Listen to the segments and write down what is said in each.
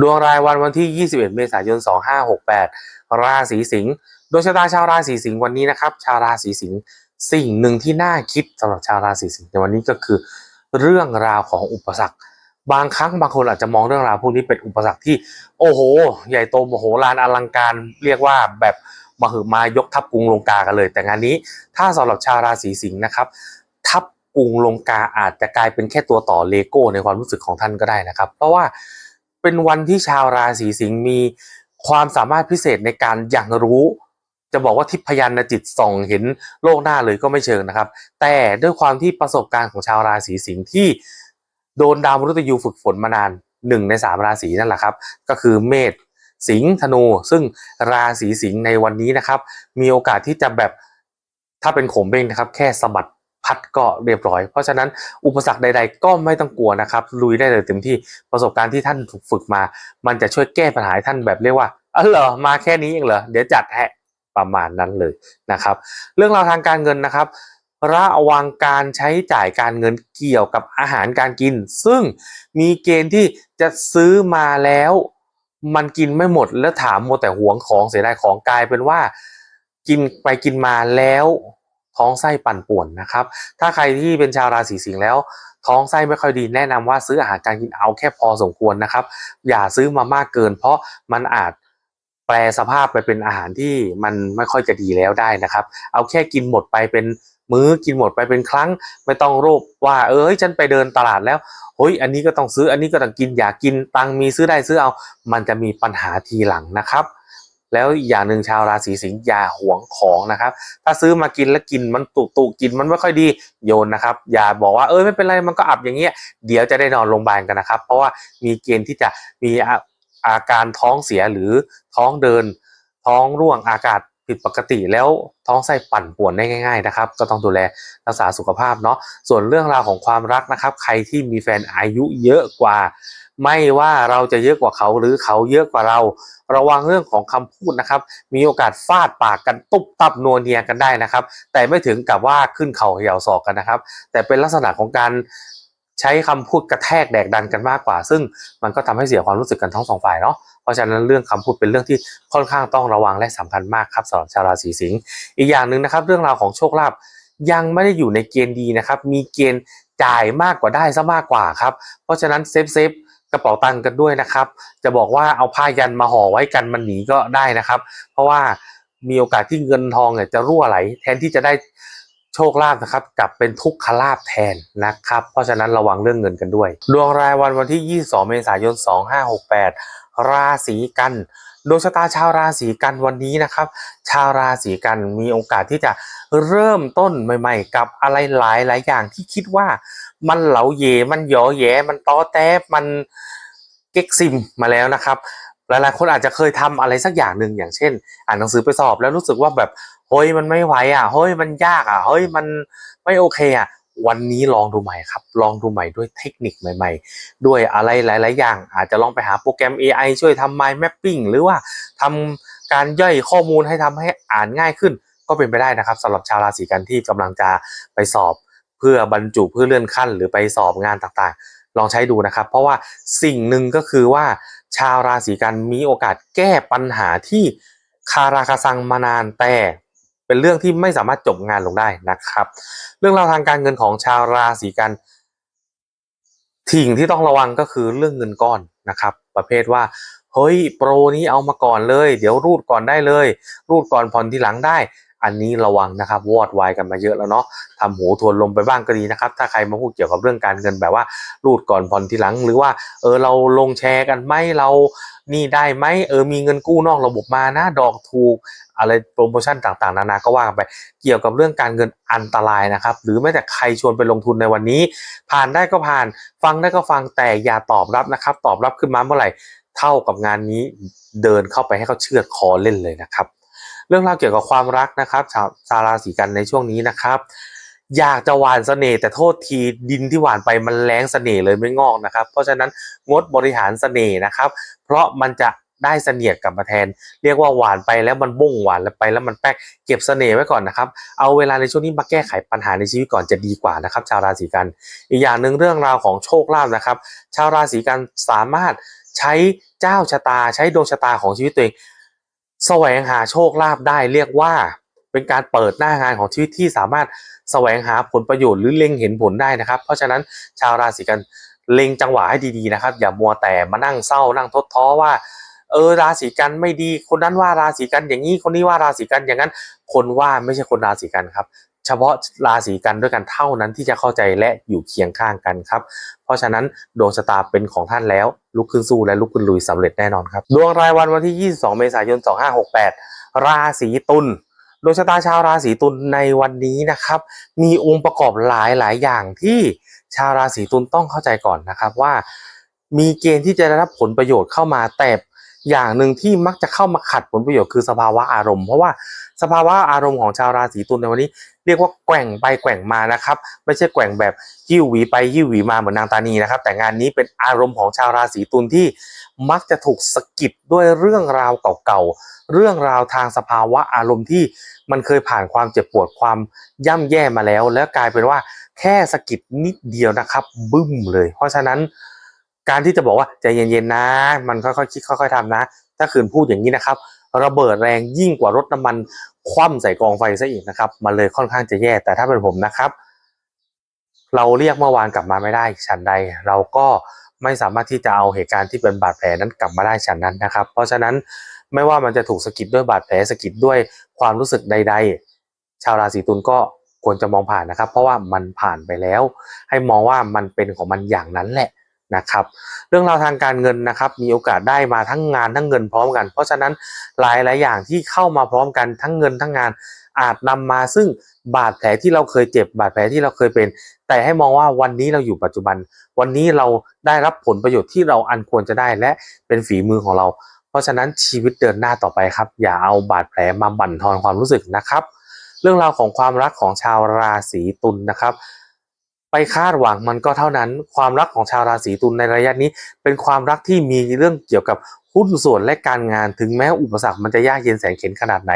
ดวงรายวันวันที่ 21 เมษายน 2568 ราศีสิงห์ดวงชะตาชาวราศีสิงห์วันนี้นะครับ ชาวราศีสิงห์สิ่งหนึ่งที่น่าคิดสำหรับชาวราศีสิงห์ในวันนี้ก็คือ เรื่องราวของอุปสรรค บางครั้งบางคนอาจจะมองเรื่องราวพวกนี้เป็นอุปสรรคที่ โอ้โห ใหญ่โตโมโหลานอลังการ เรียกว่าแบบมหึมายกทัพกรุงลงกากันเลย แต่งานนี้ถ้าสำหรับชาวราศีสิงห์นะครับทัพกรุงลงกาอาจจะกลายเป็นแค่ตัวต่อเลโก้ในความรู้สึกของท่านก็ได้นะครับ เพราะว่า เป็นวันที่ชาวราศีสิงห์มีความสามารถพิเศษในการอย่างรู้ จะบอกว่าทิพยานจิตส่องเห็นโลกหน้าเลยก็ไม่เชิงนะครับ แต่ด้วยความที่ประสบการณ์ของชาวราศีสิงห์ที่โดนดาวมฤตยูฝึกฝนมานานหนึ่งในสามราศีนั่นแหละครับ ก็คือเมษสิงห์ธนู ซึ่งราศีสิงห์ในวันนี้นะครับ มีโอกาสที่จะแบบถ้าเป็นโขมเบ้งนะครับ แค่สะบัด พัดก็เรียบร้อย เพราะฉะนั้นอุปสรรคใด ๆ ก็ไม่ต้องกลัวนะครับลุยได้เลยเต็มที่ประสบการณ์ที่ท่านถูกฝึกมา มันจะช่วยแก้ปัญหาท่านแบบเรียกว่าอ๋อเหรอมาแค่นี้เองเหรอเดี๋ยวจัดให้ประมาณนั้นเลยนะครับ เรื่องราวทางการเงินนะครับระวังการใช้จ่ายการเงินเกี่ยวกับอาหารการกิน ซึ่งมีเกณฑ์ที่จะซื้อมาแล้ว มันกินไม่หมดแล้วถามโมแต่หวงของเสียดายของกลายเป็นว่า กินไปกินมาแล้ว ท้องไส้ปั่นป่วนนะครับ ถ้าใครที่เป็นชาวราศีสิงห์แล้ว ท้องไส้ไม่ค่อยดีแนะนำว่าซื้ออาหารการกินเอาแค่พอสมควรนะครับ อย่าซื้อมามากเกิน เพราะมันอาจแปลสภาพไปเป็นอาหารที่มันไม่ค่อยจะดีแล้วได้นะครับ เอาแค่กินหมดไปเป็นมื้อกินหมดไปเป็นครั้ง ไม่ต้องโรคว่าเอ้ยฉันไปเดินตลาดแล้วเฮ้ยอันนี้ก็ต้องซื้ออันนี้ก็ต้องกินอยากกินตังมีซื้อได้ซื้อเอา มันจะมีปัญหาทีหลังนะครับ แล้วอย่างหนึ่งชาวราศีสิงห์อย่าหวงของนะครับ ถ้าซื้อมากินแล้วกินมันตุกตุกกินมันไม่ค่อยดีโยนนะครับ อย่าบอกว่าเอ้ยไม่เป็นไรมันก็อับอย่างเงี้ยเดี๋ยวจะได้นอนโรงพยาบาลกันนะครับ เพราะว่ามีเกณฑ์ที่จะมีอาอาการท้องเสียหรือท้องเดิน ท้องร่วงอากาศผิดปกติแล้วท้องไส้ปั่นป่วนได้ง่าย ๆนะครับ ก็ต้องดูแลรักษาสุขภาพเนาะส่วนเรื่องราวของความรักนะครับ ใครที่มีแฟนอายุเยอะกว่า ไม่ว่าเราจะเยอะกว่าเขาหรือเขาเยอะกว่าเรา ระวังเรื่องของคำพูดนะครับ มีโอกาสฟาดปากกันตุบตับนัวเนียกันได้นะครับ แต่ไม่ถึงกับว่าขึ้นเข่าเหี่ยวศอกกันนะครับ แต่เป็นลักษณะของการใช้คำพูดกระแทกแดกดันกันมากกว่า ซึ่งมันก็ทำให้เสียความรู้สึกกันทั้งสองฝ่ายเนาะเพราะฉะนั้นเรื่องคำพูดเป็นเรื่องที่ค่อนข้างต้องระวังและสำคัญมากครับสำหรับชาวราศีสิงห์อีกอย่างหนึ่งนะครับ เรื่องราวของโชคลาภยังไม่ได้อยู่ในเกณฑ์ดีนะครับ มีเกณฑ์ จ่ายมากกว่าได้ซะมากกว่าครับ เพราะฉะนั้นเซฟเซฟกระเป๋าตังค์กันด้วยนะครับ จะบอกว่าเอาผ้ายันมาห่อไว้กันมันหนีก็ได้นะครับ เพราะว่ามีโอกาสที่เงินทองเนี่ยจะรั่วไหล แทนที่จะได้โชคลาภนะครับกลับเป็นทุกขลาภแทนนะครับ เพราะฉะนั้นระวังเรื่องเงินกันด้วย ดวงรายวันวันที่ 22 เมษายน 2568 ราศีกัน ดวงชะตาชาวราศีกันวันนี้นะครับ ชาวราศีกันมีโอกาสที่จะเริ่มต้นใหม่ ๆ กับอะไรหลายหลายอย่างที่คิดว่ามันเหลาเยมันหยอแยมันตอแต้มันเก๊กซิมมาแล้วนะครับหลายๆคนอาจจะเคยทำอะไรสักอย่างหนึ่งอย่างเช่น อ่านหนังสือไปสอบแล้วรู้สึกว่าแบบเฮ้ยมันไม่ไหวอะเฮ้ยมันยากอะเฮ้ยมันไม่โอเคอะ วันนี้ลองดูใหม่ครับ ลองดูใหม่ด้วยเทคนิคใหม่ ๆ ด้วยอะไรหลาย ๆ อย่าง อาจจะลองไปหาโปรแกรม AI ช่วยทำ mind mapping หรือว่าทำการย่อยข้อมูลให้ทำให้อ่านง่ายขึ้น ก็เป็นไปได้นะครับสำหรับชาวราศีกันที่กำลังจะไปสอบ เพื่อบรรจุเพื่อเลื่อนขั้น หรือไปสอบงานต่างๆ ลองใช้ดูนะครับ เพราะว่าสิ่งหนึ่งก็คือว่า ชาวราศีกันมีโอกาสแก้ปัญหาที่คาราคาซังมานานแต่ เป็นเรื่องที่ไม่สามารถจบงานลงได้นะครับ เรื่องราวทางการเงินของชาวราศีกันสิ่งที่ต้องระวังก็คือเรื่องเงินก้อนนะครับ ประเภทว่าเฮ้ยโปรนี้เอามาก่อนเลย เดี๋ยวรูดก่อนได้เลย รูดก่อนผ่อนทีหลังได้ อันนี้ระวังนะครับวอดวายกันมาเยอะแล้วเนาะทำหูทวนลมไปบ้างก็ดีนะครับ ถ้าใครมาพูดเกี่ยวกับเรื่องการเงินแบบว่า รูดก่อนผ่อนทีหลัง หรือว่าเออเราลงแชร์กันไหมเรานี่ได้ไหมเออมีเงินกู้นอกระบบมานะดอกถูก อะไรโปรโมชั่นต่างๆ นานาก็ว่ากันไป เกี่ยวกับเรื่องการเงินอันตรายนะครับ หรือแม้แต่ใครชวนไปลงทุนในวันนี้ ผ่านได้ก็ผ่าน ฟังได้ก็ฟังแต่อย่าตอบรับนะครับ ตอบรับขึ้นมาเมื่อไหร่เท่ากับงานนี้เดินเข้าไปให้เขาเชื่อคอเล่นเลยนะครับ เรื่องราวเกี่ยวกับความรักนะครับชาวชาราศีกันในช่วงนี้นะครับอยากจะหวานเสน่ห์แต่โทษทีดินที่หวานไปมันแรงเสน่ห์เลยไม่งอกนะครับ เพราะฉะนั้นงดบริหารเสน่ห์นะครับ เพราะมันจะ ได้เสนียดกลับมาแทน เรียกว่าหวานไปแล้วมันบุ้งหวานแล้วไปแล้วมันแป๊กเก็บเสน่ห์ไว้ก่อนนะครับ เอาเวลาในช่วงนี้มาแก้ไขปัญหาในชีวิตก่อนจะดีกว่านะครับ ชาวราศีกัน อีกอย่างหนึ่งเรื่องราวของโชคลาภนะครับ ชาวราศีกันสามารถใช้เจ้าชะตา ใช้ดวงชะตาของชีวิตตัวเองแสวงหาโชคลาภได้เรียกว่าเป็นการเปิดหน้างานของชีวิตที่สามารถแสวงหาผลประโยชน์หรือเล็งเห็นผลได้นะครับ เพราะฉะนั้นชาวราศีกันเล็งจังหวะให้ดีๆนะครับ อย่ามัวแต่มานั่งเศร้านั่งทดท้อว่า เออราศีกันไม่ดี คนนั้นว่าราศีกันอย่างนี้คนนี้ว่าราศีกันอย่างนั้น คนว่าไม่ใช่คนราศีกันครับ เฉพาะราศีกันด้วยกันเท่านั้นที่จะเข้าใจและอยู่เคียงข้างกันครับ เพราะฉะนั้นดวงชะตาเป็นของท่านแล้ว ลุกขึ้นสู้และลุกขึ้นลุยสำเร็จแน่นอนครับดวงรายวันวันที่ 22 เมษายน 2568 ราศีตุลดวงชะตาชาวราศีตุลในวันนี้นะครับ มีองค์ประกอบหลายหลายอย่างที่ชาวราศีตุลต้องเข้าใจก่อนนะครับว่า มีเกณฑ์ที่จะได้รับผลประโยชน์เข้ามาแต่ อย่างหนึ่งที่มักจะเข้ามาขัดผลประโยชน์คือสภาวะอารมณ์ เพราะว่าสภาวะอารมณ์ของชาวราศีตุลในวันนี้ เรียกว่าแกว่งไปแกว่งมานะครับ ไม่ใช่แกว่งแบบยิ้วหวีไปยิ้วหวีมาเหมือนนางตานีนะครับ แต่งานนี้เป็นอารมณ์ของชาวราศีตุลที่มักจะถูกสะกิดด้วยเรื่องราวเก่าๆ เรื่องราวทางสภาวะอารมณ์ที่มันเคยผ่านความเจ็บปวดความย่ำแย่มาแล้ว แล้วกลายเป็นว่าแค่สะกิดนิดเดียวนะครับ บึ้มเลย เพราะฉะนั้น การที่จะบอกว่าใจเย็นๆนะ มันค่อยๆคิดค่อย ๆทำนะ ถ้าคืนพูดอย่างนี้นะครับ ระเบิดแรงยิ่งกว่ารถน้ำมันคว่ำใส่กองไฟซะอีกนะครับ มันเลยค่อนข้างจะแย่ แต่ถ้าเป็นผมนะครับ เราเรียกเมื่อวานกลับมาไม่ได้ฉันใด เราก็ไม่สามารถที่จะเอาเหตุการณ์ที่เป็นบาดแผลนั้นกลับมาได้ฉันนั้นนะครับ เพราะฉะนั้นไม่ว่ามันจะถูกสะกิดด้วยบาดแผลสะกิดด้วยความรู้สึกใด ๆ ชาวราศีตุลก็ควรจะมองผ่านนะครับ เพราะว่ามันผ่านไปแล้ว ให้มองว่ามันเป็นของมันอย่างนั้นแหละ นะครับเรื่องราวทางการเงินนะครับมีโอกาสได้มาทั้งงานทั้งเงินพร้อมกัน เพราะฉะนั้นหลายหลายอย่างที่เข้ามาพร้อมกันทั้งเงินทั้งงานอาจนำมาซึ่งบาดแผลที่เราเคยเจ็บบาดแผลที่เราเคยเป็น แต่ให้มองว่าวันนี้เราอยู่ปัจจุบัน วันนี้เราได้รับผลประโยชน์ที่เราอันควรจะได้และเป็นฝีมือของเรา เพราะฉะนั้นชีวิตเดินหน้าต่อไปครับ อย่าเอาบาดแผลมาบั่นทอนความรู้สึกนะครับ เรื่องราวของความรักของชาวราศีตุลนะครับ ไปคาดหวังมันก็เท่านั้น ความรักของชาวราศีตุลในระยะนี้ เป็นความรักที่มีเรื่องเกี่ยวกับหุ้นส่วนและการงานถึงแม้อุปสรรคมันจะยากเย็นแสนเข็ญขนาดไหน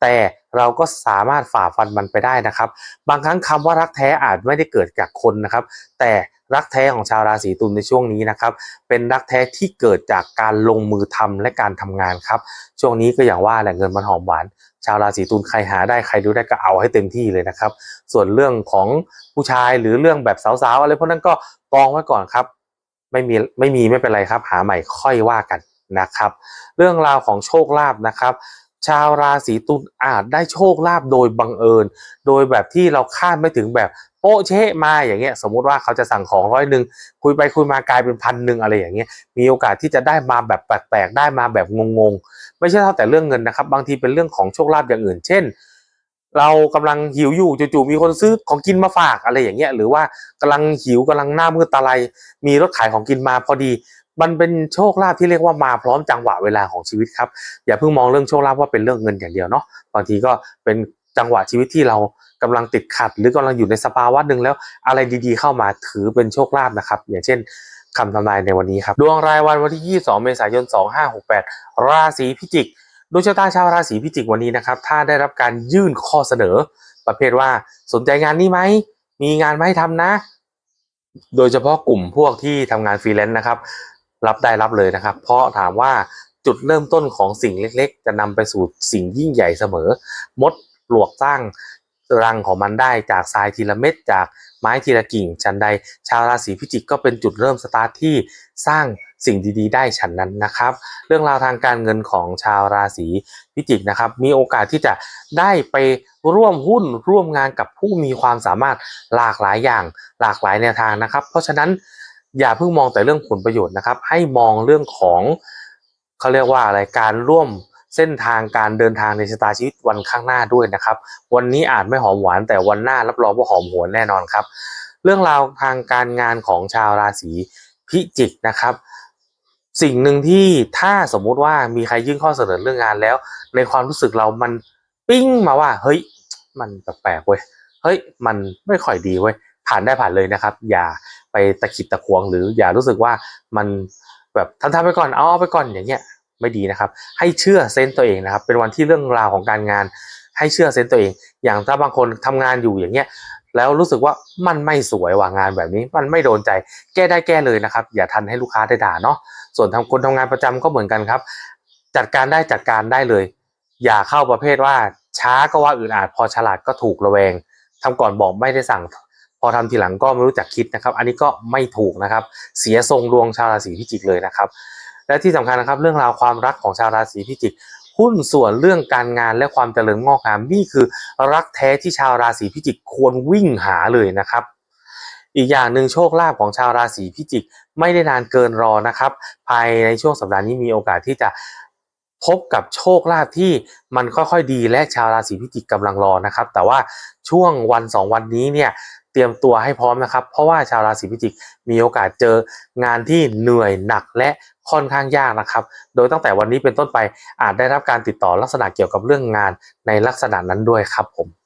แต่เราก็สามารถฝ่าฟันมันไปได้นะครับ บางครั้งคำว่ารักแท้อาจไม่ได้เกิดจากคนนะครับ แต่ รักแท้ของชาวราศีตุลในช่วงนี้นะครับเป็นรักแท้ที่เกิดจากการลงมือทำและการทำงานครับช่วงนี้ก็อย่างว่าแหละเงินมันหอมหวาน ชาวราศีตุลใครหาได้ใครดูได้ก็เอาให้เต็มที่เลยนะครับ ส่วนเรื่องของผู้ชายหรือเรื่องแบบสาวๆอะไรพวกนั้นก็กองไว้ก่อนครับไม่มีไม่มีไม่เป็นไรครับ หาใหม่ค่อยว่ากันนะครับ เรื่องราวของโชคลาภนะครับ ชาวราศีตุลอาจได้โชคลาภโดยบังเอิญ โดยแบบที่เราคาดไม่ถึงแบบโป๊ะเชะมาอย่างเงี้ยสมมุติว่าเขาจะสั่งของร้อยหนึ่งคุยไปคุยมากลายเป็นพันหนึ่งอะไรอย่างเงี้ยมีโอกาสที่จะได้มาแบบแปลกๆได้มาแบบงงๆ ไม่ใช่เท่าแต่เรื่องเงินนะครับ บางทีเป็นเรื่องของโชคลาภอย่างอื่น เช่น เรากำลังหิวอยู่จู่ๆมีคนซื้อของกินมาฝากอะไรอย่างเงี้ยหรือว่ากำลังหิวกำลังหน้ามืดตาลายมีรถขายของกินมาพอดี มันเป็นโชคลาภที่เรียกว่ามาพร้อมจังหวะเวลาของชีวิตครับ อย่าเพิ่งมองเรื่องโชคลาภว่าเป็นเรื่องเงินอย่างเดียวเนาะบางทีก็เป็นจังหวะชีวิตที่เรากำลังติดขัด หรือกำลังอยู่ในสภาวะหนึ่งแล้วอะไรดีๆ เข้ามาถือเป็นโชคลาภนะครับ อย่างเช่นคำทำนายในวันนี้ครับดวงรายวันวันที่ 22 เมษายน 2568 ราศีพิจิกดวงชะตาชาวราศีพิจิกวันนี้นะครับ ถ้าได้รับการยื่นข้อเสนอ ประเภทว่าสนใจงานนี้ไหม มีงานมาให้ทำนะ โดยเฉพาะกลุ่มพวกที่ทำงานฟรีแลนซ์นะครับ รับได้รับเลยนะครับ เพราะถามว่าจุดเริ่มต้นของสิ่งเล็กๆ จะนำไปสู่สิ่งยิ่งใหญ่เสมอ มดปลวกสร้างรังของมันได้จากทรายทีละเม็ดจากไม้ทีละกิ่งชันใด ชาวราศีพิจิกก็เป็นจุดเริ่มสตาร์ทที่สร้างสิ่งดีๆ ได้ฉันนั้นนะครับ เรื่องราวทางการเงินของชาวราศีพิจิกนะครับ มีโอกาสที่จะได้ไปร่วมหุ้นร่วมงานกับผู้มีความสามารถหลากหลายอย่างหลากหลายแนวทางนะครับ เพราะฉะนั้น อย่าเพิ่งมองแต่เรื่องผลประโยชน์นะครับ ให้มองเรื่องของเขาเรียกว่าอะไรการร่วมเส้นทางการเดินทางในชะตาชีวิตวันข้างหน้าด้วยนะครับ วันนี้อาจไม่หอมหวานแต่วันหน้ารับรองว่าหอมหวนแน่นอนครับ เรื่องราวทางการงานของชาวราศีพิจิกนะครับ สิ่งหนึ่งที่ถ้าสมมุติว่ามีใครยื่นข้อเสนอเรื่องงานแล้ว ในความรู้สึกเรามันปิ้งมาว่า เฮ้ย มันแปลกๆเว้ยเฮ้ย มันไม่ค่อยดีเว้ย ผ่านได้ผ่านเลยนะครับ อย่าไปตะขิดตะขวง หรืออย่ารู้สึกว่ามันแบบทำทำไปก่อนเอาเอาไปก่อนอย่างเงี้ยไม่ดีนะครับ ให้เชื่อเซนต์ตัวเองนะครับ เป็นวันที่เรื่องราวของการงาน ให้เชื่อเซนต์ตัวเอง อย่างถ้าบางคนทำงานอยู่อย่างเงี้ยแล้วรู้สึกว่ามันไม่สวยว่างานแบบนี้ มันไม่โดนใจ แก้ได้แก้เลยนะครับ อย่าทันให้ลูกค้าได้ด่าเนาะส่วนทำคนทำงานประจำก็เหมือนกันครับ จัดการได้จัดการได้เลย อย่าเข้าประเภทว่าช้าก็ว่าอื่นอาจพอฉลาดก็ถูกระแวงทำก่อนบอกไม่ได้สั่ง พอทำทีหลังก็ไม่รู้จักคิดนะครับ อันนี้ก็ไม่ถูกนะครับ เสียทรงดวงชาวราศีพิจิกเลยนะครับ และที่สำคัญนะครับ เรื่องราวความรักของชาวราศีพิจิกหุ้นส่วนเรื่องการงานและความเจริญงอกงามนี่คือรักแท้ที่ชาวราศีพิจิกควรวิ่งหาเลยนะครับ อีกอย่างหนึ่งโชคลาภของชาวราศีพิจิกไม่ได้นานเกินรอนะครับ ภายในช่วงสัปดาห์นี้มีโอกาสที่จะพบกับโชคลาภที่มันค่อยๆดีและชาวราศีพิจิกกำลังรอนะครับ แต่ว่าช่วงวันสองวันนี้เนี่ย เตรียมตัวให้พร้อมนะครับ เพราะว่าชาวราศีพิจิกมีโอกาสเจองานที่เหนื่อยหนักและค่อนข้างยากนะครับ โดยตั้งแต่วันนี้เป็นต้นไปอาจได้รับการติดต่อลักษณะเกี่ยวกับเรื่องงานในลักษณะนั้นด้วยครับผม